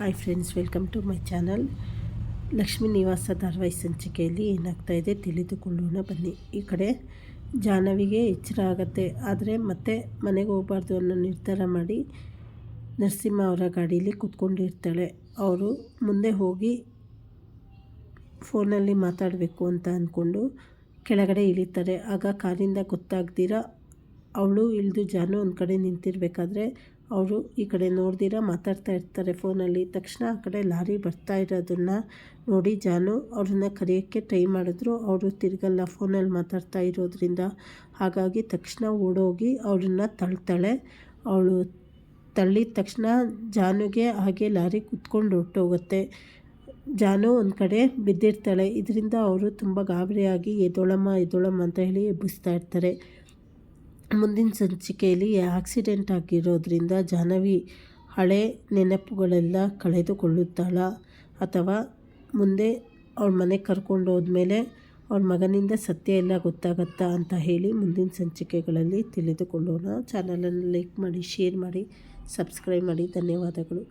Hi friends welcome to my channel Lakshmi Nivasa ಧಾರವಾಹಿ ಸಂಚಿಕೆಯಲ್ಲಿ ಏನಾಗ್ತಾ ಇದೆ ತಿಳಿದುಕೊಳ್ಳೋಣ. ಬನ್ನಿ. ಈ ಕಡೆ ಜಾಹ್ನವಿಗೆ ಎಚ್ಚರ ಆಗುತ್ತೆ. ಆದರೆ ಮತ್ತೆ ಮನೆಗೆ ಹೋಗಬಾರ್ದು ಅನ್ನೋ ನಿರ್ಧಾರ ಮಾಡಿ ನರಸಿಂಹ ಅವರ ಗಾಡೀಲಿ ಕೂತ್ಕೊಂಡಿರ್ತಾಳೆ. ಅವರು ಮುಂದೆ ಹೋಗಿ ಫೋನಲ್ಲಿ ಮಾತಾಡಬೇಕು ಅಂತ ಅಂದ್ಕೊಂಡು ಕೆಳಗಡೆ ಇಳಿತಾರೆ. ಆಗ ಕಾರಿಂದ ಗೊತ್ತಾಗ್ದಿರ ಅವಳು ಇಳಿದು ಜಾನು ಒಂದು ಕಡೆ ನಿಂತಿರಬೇಕಾದ್ರೆ ಅವರು ಈ ಕಡೆ ನೋಡ್ದಿರ ಮಾತಾಡ್ತಾ ಇರ್ತಾರೆ ಫೋನಲ್ಲಿ. ತಕ್ಷಣ ಆ ಕಡೆ ಲಾರಿ ಬರ್ತಾ ಇರೋದನ್ನು ನೋಡಿ ಜಾನು ಅವ್ರನ್ನ ಕರೆಯೋಕ್ಕೆ ಟ್ರೈ ಮಾಡಿದ್ರು. ಅವರು ತಿರುಗಲ್ಲ ಫೋನಲ್ಲಿ ಮಾತಾಡ್ತಾ ಇರೋದ್ರಿಂದ. ಹಾಗಾಗಿ ತಕ್ಷಣ ಓಡೋಗಿ ಅವ್ರನ್ನ ತಳ್ತಾಳೆ. ಅವಳು ತಳ್ಳಿದ ತಕ್ಷಣ ಜಾನುಗೆ ಹಾಗೆ ಲಾರಿ ಕುತ್ಕೊಂಡು ಹೊರಟೋಗುತ್ತೆ. ಜಾನು ಒಂದು ಕಡೆ ಬಿದ್ದಿರ್ತಾಳೆ. ಇದರಿಂದ ಅವರು ತುಂಬ ಗಾಬರಿಯಾಗಿ ಎದೊಳಮ್ಮ ಎದೊಳಮ್ಮ ಅಂತ ಹೇಳಿ ಎಬ್ಬಿಸ್ತಾ ಇರ್ತಾರೆ. ಮುಂದಿನ ಸಂಚಿಕೆಯಲ್ಲಿ ಆಕ್ಸಿಡೆಂಟ್ ಆಗಿರೋದ್ರಿಂದ ಜಾಹ್ನವಿ ಹಳೆ ನೆನಪುಗಳೆಲ್ಲ ಕಳೆದುಕೊಳ್ಳುತ್ತಾಳ ಅಥವಾ ಮುಂದೆ ಅವಳ ಮನೆಗೆ ಕರ್ಕೊಂಡು ಹೋದ್ಮೇಲೆ ಅವಳ ಮಗನಿಂದ ಸತ್ಯ ಎಲ್ಲ ಗೊತ್ತಾಗತ್ತಾ ಅಂತ ಹೇಳಿ ಮುಂದಿನ ಸಂಚಿಕೆಗಳಲ್ಲಿ ತಿಳಿದುಕೊಳ್ಳೋಣ. ಚಾನಲನ್ನು ಲೈಕ್ ಮಾಡಿ, ಶೇರ್ ಮಾಡಿ, ಸಬ್ಸ್ಕ್ರೈಬ್ ಮಾಡಿ. ಧನ್ಯವಾದಗಳು.